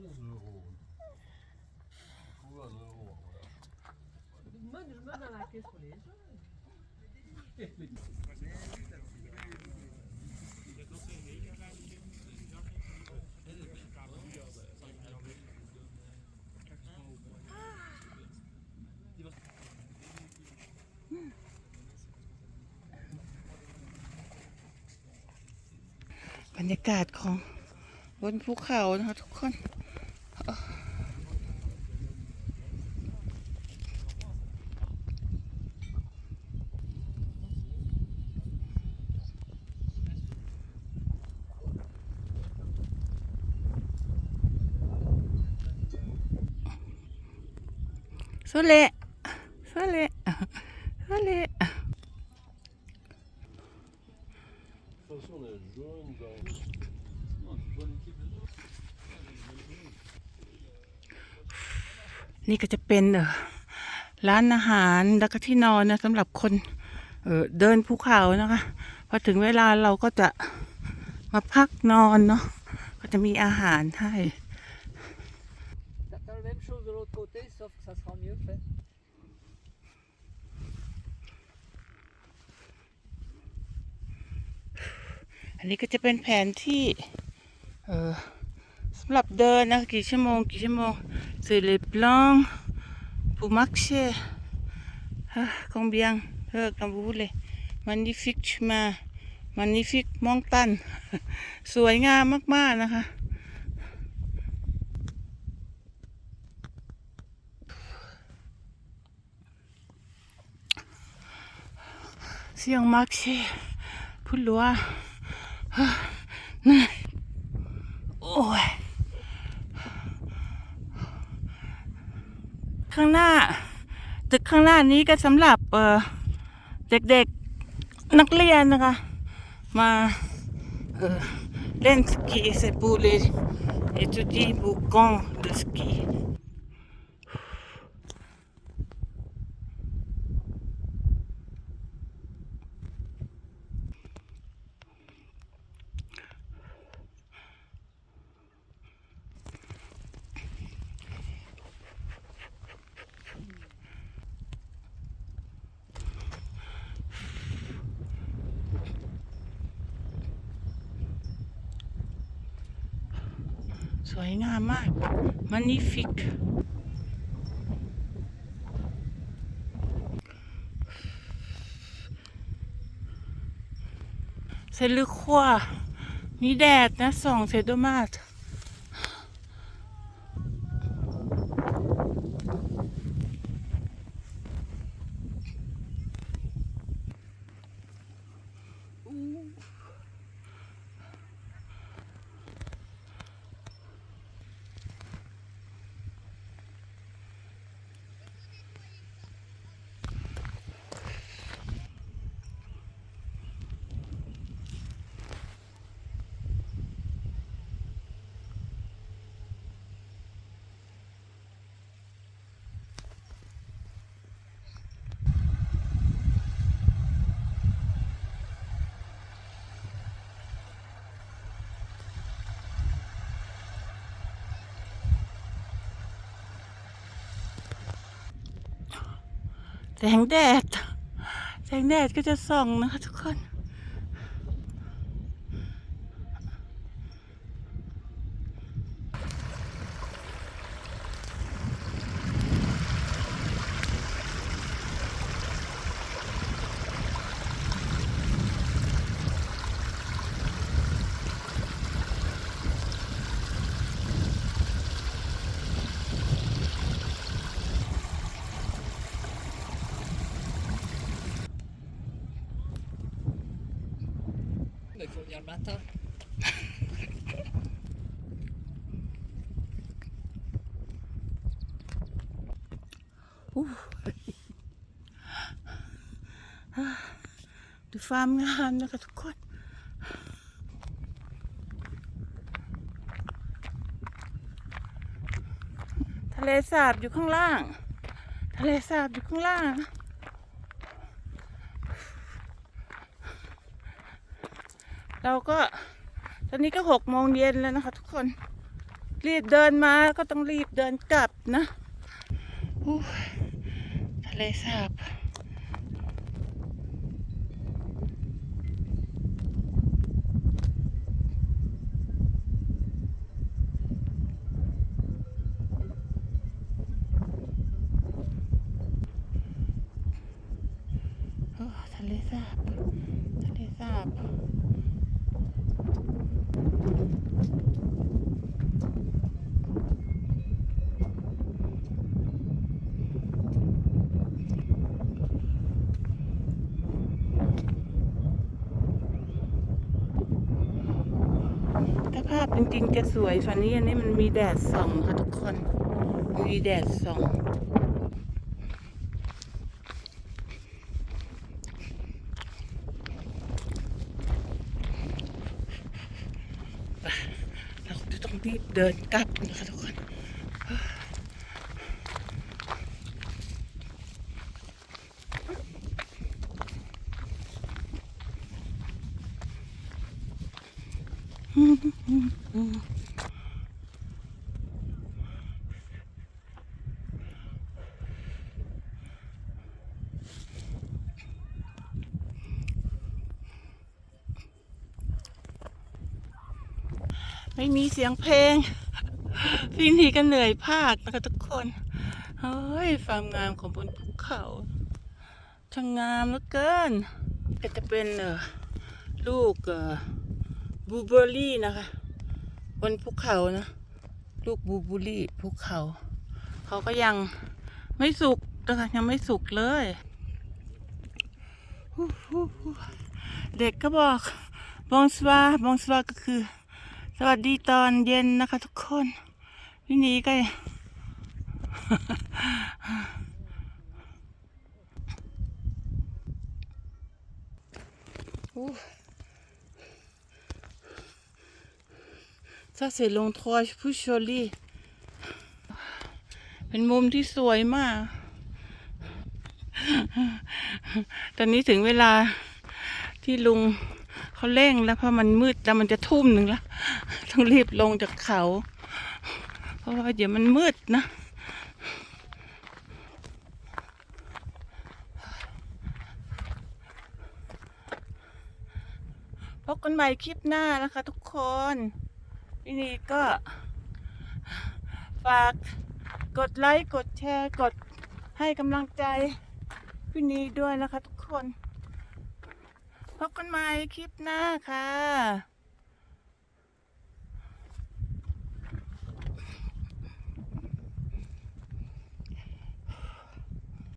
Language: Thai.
prenez les euros. Tout un euro. Voilà. Moi, je me dans la caisse pour les gens.ๆ บรรยากาศของ บนภูเขานะคะทุกคนสวัสดีสวัสดี นี่ก็จะเป็นเออร้านอาหารแล้วก็ที่นอนนะสำหรับคนเออเดินภูเขานะคะ พอถึงเวลาเราก็จะมาพักนอนเนาะก็จะมีอาหารให้อันนี้ก็จะเป็นแผนที่ เออ หลับเดินนะกี่ชั่วโมงกี่ชั่วโมงสื่อเลยปล้องผู้มักเช่คงเบียงเฮ้อกำบูเลยมันนิฟิกมามันนิฟิกมองตัน สวยงามมาก ๆ นะคะเสียงมักเช่พูดรัวโอ้ย ข้างหน้า ตึกข้างหน้านี้ก็สำหรับเอ่อเด็กๆนักเรียนนะคะ มาเเล่นสกีเซปูเลเอตูดีบุกองดสกี สวยงามมากมันนิฟิกเซลูคัวมีแดดนะส่องเซโดมาส แสงแดด แสงแดดก็จะส่องนะคะทุกคน Mais il faut venir le matin. ดูฟาร์มงามนะคะทุกคนทะเลสาบอยู่ข้างล่าง ทะเลสาบอยู่ข้างล่าง เราก็ตอนนี้ก็หกโมงเย็นแล้วนะคะ ทุกคนรีบเดินมาก็ต้องรีบเดินกลับนะอู้ทะเลสาบทะเลสาบทะเลสาบ ภาพจริงๆจะสวยฝันนี้อันนี้มันมีแดดส่องค่ะทุกคน มีแดดส่อง เราจะต้องรีบ เดินกลับนะคะทุกคน ไม่มีเสียงเพลงพี่นีก็เหนื่อยภาคนะคะทุกคนเฮ้ยความงามของบนภูเขาช่างงามเหลือเกินก็จะเป็นลูกบูเบอรี่นะคะบนภูเขานะลูกบูเบูรี่ภูเขา เขาก็ยังไม่สุกนะคะยังไม่สุกเลยเด็กก็บอกบองสวาบองสวาก็คือ วัสดีตอนเย็นนะคะทุกคนพี่นี้ก็ Ouh. Ça c'est l'endroit plus joli เป็นมุมที่สวยมาก ตอนนี้ถึงเวลาที่ลุง เขาเร่งแล้วเพราะมันมืดแล้วมันจะทุ่มหนึ่งแล้วต้องรีบลงจากเขา เพราะว่าเดี๋ยวมันมืดนะพบกันใหม่คลิปหน้านะคะทุกคนพี่นีก็ฝากกดไลค์ กดแชร์ กดให้กำลังใจพี่นีด้วยนะคะทุกคน พบกันใหม่คลิปหน้าค่ะ